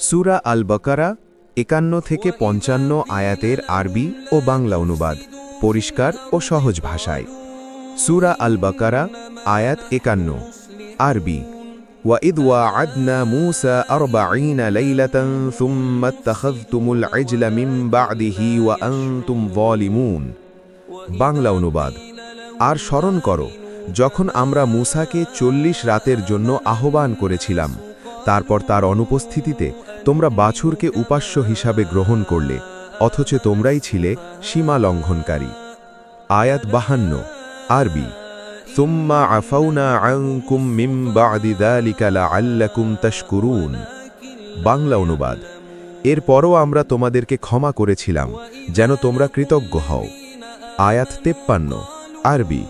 সুরা আল বকারা একান্ন থেকে পঞ্চান্ন আয়াতের আরবি ও বাংলা অনুবাদ, পরিষ্কার ও সহজ ভাষায়। সুরা আল বাকারা আয়াত একান্ন, আরবি। وَإِذْ وَاعَدْنَا مُوسَى أَرْبَعِينَ لَيْلَةً ثُمَّ اتَّخَذْتُمُ الْعِجْلَ مِنْ بَعْدِهِ وَأَنْتُمْ ظَالِمُونَ বাংলা অনুবাদ। আর স্মরণ করো, যখন আমরা মূসাকে চল্লিশ রাতের জন্য আহ্বান করেছিলাম, তারপর তার অনুপস্থিতিতে তোমরা বাছুরকে উপাস্য হিসাবে গ্রহণ করলে, অথচ তোমরাই ছিলে সীমা লঙ্ঘনকারী। আয়াত বাহান্ন, আরবি তুম্মা আফাউনা আয়ুকুম মিম বাদিদালিকালা আল্লাকুম তশকুরুন। বাংলা অনুবাদ। এরপরও আমরা তোমাদেরকে ক্ষমা করেছিলাম, যেন তোমরা কৃতজ্ঞ হও। আয়াত তেপ্পান্ন, আরবি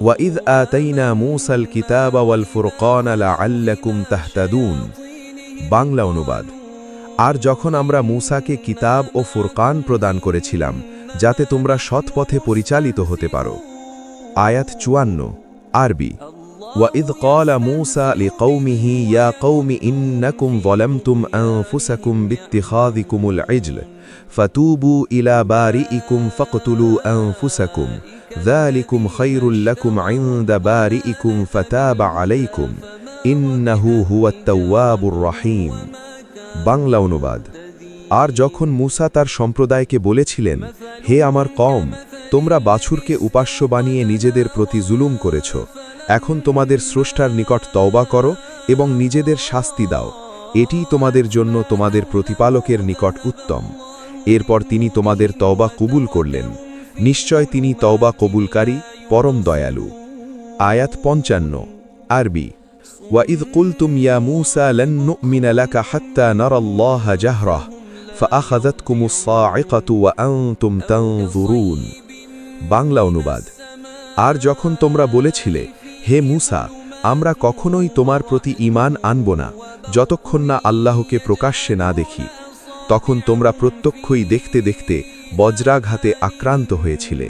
ওয়াঈদ আতাইনা মুসাল কিতাবাওয়াল ফুরকান আলা আল্লাকুম তাহতাদুন। বাংলা অনুবাদ। আর যখন আমরা মূসাকে কিতাব ও ফুরকান প্রদান করেছিলাম যাতে তোমরা সৎপথে পরিচালিত হতে পারো আয়াত চুয়ান্ন আরবি وَإِذْ قَالَ مُوسَى لِقَوْمِهِ يَا قَوْمِ إِنَّكُمْ ظَلَمْتُمْ أَنفُسَكُمْ بِاتِّخَاذِكُمُ الْعِجْلَ فَتُوبُوا إِلَى بَارِئِكُمْ فَاقْتُلُوا أَنفُسَكُمْ ذَلِكُمْ خَيْرٌ لَكُمْ عِندَ بَارِئِكُمْ فَتَابَ عَلَيْكُمْ إِنَّهُ هُوَ التَّوَّابُ الرَّحِيمُ বাংলা অনুবাদ। আর যখন মুসা তার সম্প্রদায়কে বলেছিলেন, হে আমার কম তোমরা বাছুরকে উপাস্য বানিয়ে নিজেদের প্রতি জুলুম করেছ। এখন তোমাদের স্রষ্টার নিকট তওবা করো এবং নিজেদের শাস্তি দাও। এটিই তোমাদের জন্য তোমাদের প্রতিপালকের নিকট উত্তম। এরপর তিনি তোমাদের তওবা কবুল করলেন। নিশ্চয় তিনি তওবা কবুলকারী, পরম দয়ালু। আয়াত পঞ্চান্ন, আরবি। وَإِذْ قُلْتُمْ يَا مُوسَى لَن نُؤْمِنَ لَكَ حَتَّى نَرَى اللَّهَ جَهْرَةً فَأَخَذَتْكُمُ الصَّاعِقَةُ وَأَنْتُمْ تَنْظُرُونَ বাংলা অনুবাদ আর যখন তোমরা বলেছিলে হে মূসা আমরা কখনোই তোমার প্রতি ঈমান আনব না যতক্ষণ না আল্লাহকে প্রকাশ্যে না দেখি তখন তোমরা প্রত্যক্ষই দেখতে দেখতে বজ্রাঘাতে আক্রান্ত হয়েছিলে